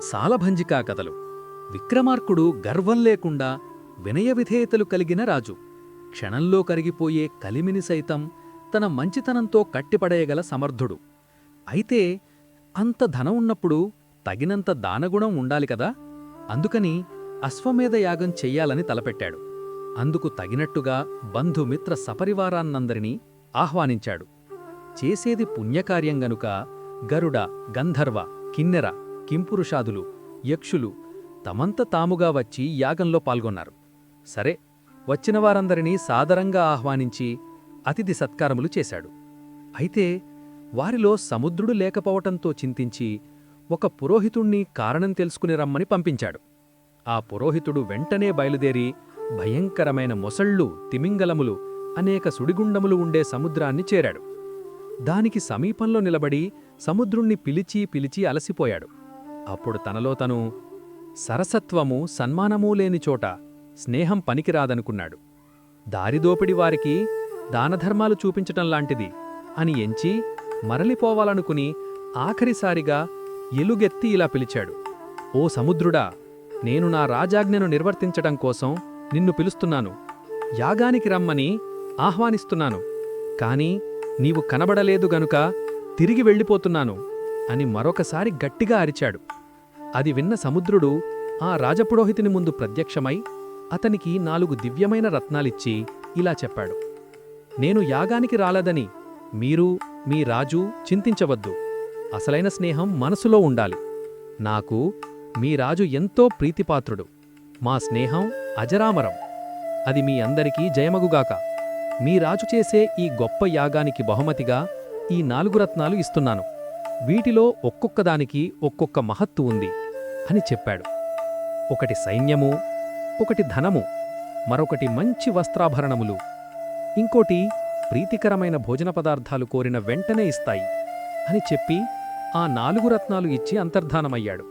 సాలభంజికా కథలు. విక్రమార్కుడు గర్వం లేకుండా వినయ విధేయతలు కలిగిన రాజు. క్షణంలో కరిగిపోయే కలిమిని సైతం తన మంచితనంతో కట్టిపడేయగల సమర్థుడు. అయితే అంత ధనం ఉన్నప్పుడు తగినంత దానగుణం ఉండాలి కదా? అందుకని అశ్వమేధ యాగం చెయ్యాలని తలపెట్టాడు. అందుకు తగినట్టుగా బంధుమిత్ర సపరివారాన్నందరినీ ఆహ్వానించాడు. చేసేది పుణ్యకార్యం గనుక గరుడ గంధర్వ కిన్నెర కింపురుషాదులు యక్షులు తమంత తాముగా వచ్చి యాగంలో పాల్గొన్నారు. సరే వచ్చిన వారందరినీ సాదరంగా ఆహ్వానించి అతిథి సత్కారములు చేశాడు. అయితే వారిలో సముద్రుడు లేకపోవటంతో చింతించి ఒక పురోహితుణ్ణి కారణం తెలుసుకుని రమ్మని పంపించాడు. ఆ పురోహితుడు వెంటనే బయలుదేరి భయంకరమైన మొసళ్ళు తిమింగలములు అనేక సుడిగుండములు ఉండే సముద్రాన్ని చేరాడు. దానికి సమీపంలో నిలబడి సముద్రుణ్ణి పిలిచి పిలిచి అలసిపోయాడు. అప్పుడు తనలో తను సరసత్వము సన్మానమూ లేని చోట స్నేహం పనికిరాదనుకున్నాడు. దారిదోపిడి వారికి దానధర్మాలు చూపించటం లాంటిది అని ఎంచి మరలిపోవాలనుకుని ఆఖరిసారిగా ఎలుగెత్తి ఇలా పిలిచాడు. ఓ సముద్రుడా నేను నా రాజాజ్ఞను నిర్వర్తించటం కోసం నిన్ను పిలుస్తున్నాను. యాగానికి రమ్మని ఆహ్వానిస్తున్నాను. కాని నీవు కనబడలేదు గనుక తిరిగి వెళ్ళిపోతున్నాను అని మరొకసారి గట్టిగా అరిచాడు. అది విన్న సముద్రుడు ఆ రాజపురోహితుని ముందు ప్రత్యక్షమై అతనికి నాలుగు దివ్యమైన రత్నాలిచ్చి ఇలా చెప్పాడు. నేను యాగానికి రాలేదని మీరు మీ రాజు చింతించవద్దు. అసలైన స్నేహం మనసులో ఉండాలి. నాకు మీ రాజు ఎంతో ప్రీతిపాత్రుడు. మా స్నేహం అజరామరం. అది మీ అందరికీ జయమగుగాక. మీ రాజు చేసే ఈ గొప్ప యాగానికి బహుమతిగా ఈ నాలుగు రత్నాలు ఇస్తున్నాను. వీటిలో ఒక్కొక్కదానికి ఒక్కొక్క మహత్తు ఉంది అని చెప్పాడు. ఒకటి సైన్యము ఒకటి ధనము మరొకటి మంచి వస్త్రాభరణములు. ఇంకోటి ప్రీతికరమైన భోజన పదార్థాలు కోరిన వెంటనే ఇస్తాయి అని చెప్పి ఆ నాలుగు రత్నాలు ఇచ్చి అంతర్ధానమయ్యాడు.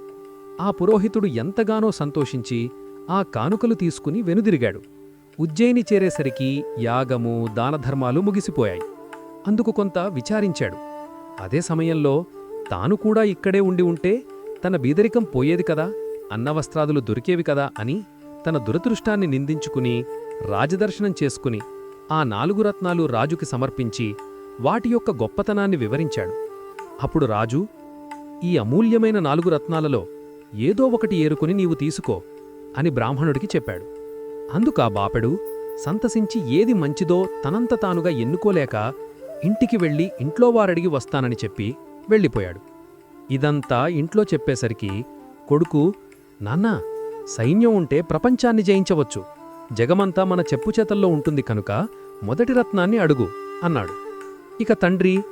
ఆ పురోహితుడు ఎంతగానో సంతోషించి ఆ కానుకలు తీసుకుని వెనుదిరిగాడు. ఉజ్జయిని చేరేసరికి యాగము దానధర్మాలు ముగిసిపోయాయి. అందుకు కొంత విచారించాడు. అదే సమయంలో తాను కూడా ఇక్కడే ఉండి ఉంటే తన బీదరికం పోయేది కదా అన్నవస్త్రాదులు దొరికేవి కదా అని తన దురదృష్టాన్ని నిందించుకుని రాజదర్శనం చేసుకుని ఆ నాలుగు రత్నాలు రాజుకి సమర్పించి వాటి యొక్క గొప్పతనాన్ని వివరించాడు. అప్పుడు రాజు ఈ అమూల్యమైన నాలుగు రత్నాలలో ఏదో ఒకటి ఏరుకుని నీవు తీసుకో అని బ్రాహ్మణుడికి చెప్పాడు. అందుకా బాపెడు సంతసించి ఏది మంచిదో తనంత తానుగా ఎన్నుకోలేక ఇంటికి వెళ్ళి ఇంట్లో వారడిగి వస్తానని చెప్పి వెళ్ళిపోయాడు. ఇదంతా ఇంట్లో చెప్పేసరికి కొడుకు నాన్నా సైన్యం ఉంటే ప్రపంచాన్ని జయించవచ్చు. జగమంతా మన చెప్పుచేతల్లో ఉంటుంది కనుక మొదటి రత్నాన్ని అడుగు అన్నాడు. ఇక తండ్రి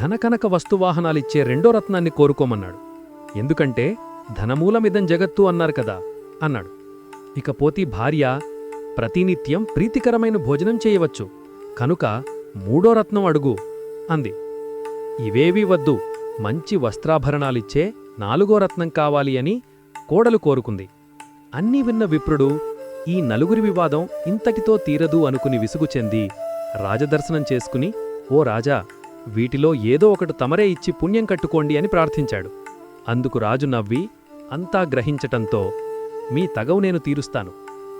ధనకనక వస్తువాహనాలిచ్చే రెండో రత్నాన్ని కోరుకోమన్నాడు. ఎందుకంటే ధనమూలమిదం జగత్తు అన్నారు కదా అన్నాడు. ఇకపోతి భార్య ప్రతినిత్యం ప్రీతికరమైన భోజనం చేయవచ్చు. కనుక మూడో రత్నం అడుగు అంది. ఇవేవీ వద్దు. మంచి వస్త్రాభరణాలిచ్చే నాలుగో రత్నం కావాలి అని కోడలు కోరుకుంది. అన్నీ విన్న విప్రుడు ఈ నలుగురి వివాదం ఇంతటితో తీరదు అనుకుని విసుగు చెంది రాజదర్శనం చేసుకుని ఓ రాజా వీటిలో ఏదో ఒకటి తమరే ఇచ్చి పుణ్యం కట్టుకోండి అని ప్రార్థించాడు. అందుకు రాజు నవ్వి అంతా గ్రహించటంతో మీ తగవు నేను తీరుస్తాను.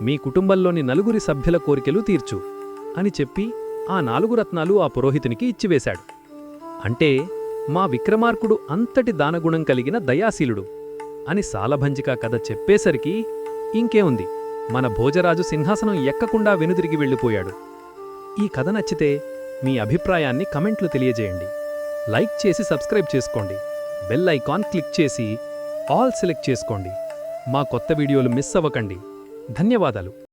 మీ కుటుంబంలోని నలుగురి సభ్యుల కోరికలు తీర్చు అని చెప్పి ఆ నాలుగు రత్నాలు ఆ పురోహితునికి ఇచ్చివేశాడు. అంటే మా విక్రమార్కుడు అంతటి దానగుణం కలిగిన దయాశీలుడు అని సాలభంజిక కథ చెప్పేసరికి ఇంకేముంది? మన భోజరాజు సింహాసనం ఎక్కకుండా వెనుదిరిగి వెళ్ళిపోయాడు. ఈ కథ నచ్చితే మీ అభిప్రాయాన్ని కమెంట్లు తెలియజేయండి. లైక్ చేసి సబ్స్క్రైబ్ చేసుకోండి. బెల్ ఐకాన్ క్లిక్ చేసి ఆల్ సెలెక్ట్ చేసుకోండి. మా కొత్త వీడియోలు మిస్ అవ్వకండి. ధన్యవాదాలు.